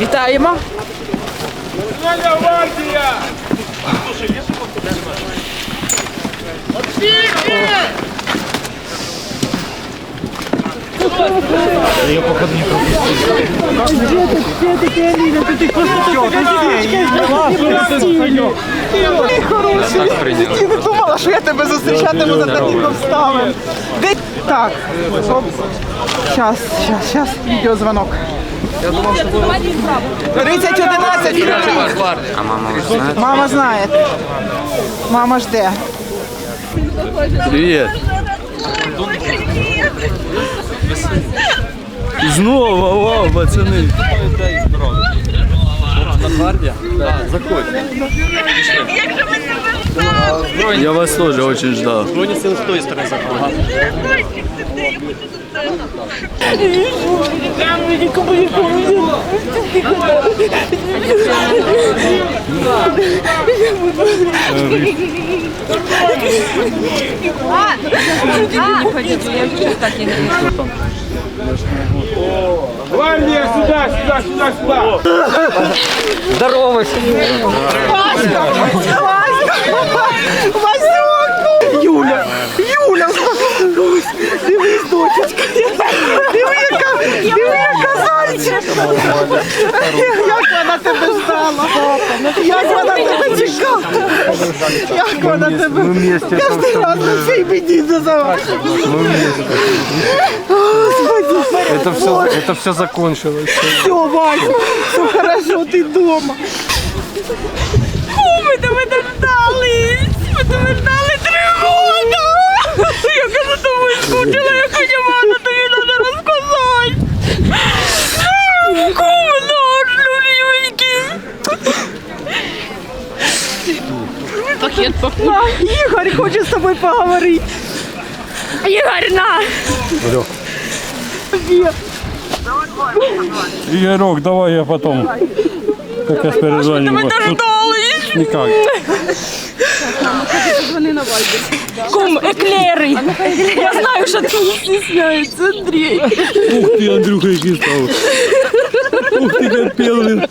Вітаємо. Ти не думала, що я тебе зустрічатиму за таких обставин. Так, зараз, зараз, зараз, відеозвонок. 3011. А мама знає? Мама знає. Мама жде. Привіт. Знову, вау, пацани. Я вас тоже очень ждал. Броня сил с той стороны заходит. А, а, не ходите, я вообще так не вижу. Гвардия, сюда, сюда, сюда, сюда! Здорово! Здорово! Дивись! Диви, яка! Диви, яка зайчик! Як вона тебе ждала! Як вона тебе чекала! Як вона тебе... Кожен раз на цій біді зазова! Это все, это все закончилось. Все, Вася, все хорошо, ти вдома. Пакет На, Ігор хоче з тобою поговорити. Ігор, на! Игорек, давай я потом. Как я перезвоню. Ми дождались! Никак. Кум, еклери! Я знаю, що ти не стісняється, Андрій! Ух ты, Андрюха, який став. Ух ты, как пел він.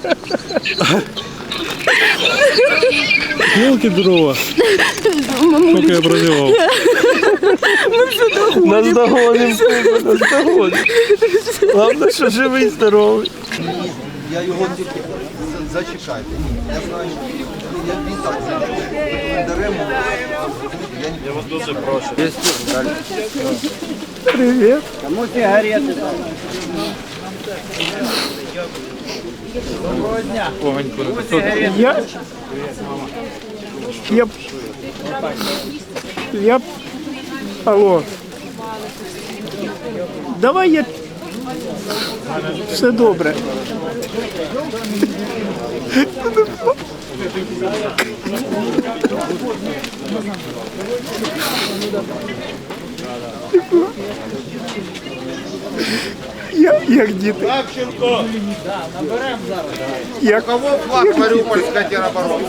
Елки дрова. Сколько я прозевал. Нас догоним, нас догоним. Главное, що живий, здоровий. Я його тільки зачекайте. Ні, я знаю, я він так даремо. Привіт. Я... Я... Я... Алло. Давай я... Все добре. Я, як діти. Савченко, Як, кого флаг Маріупольська тероборона?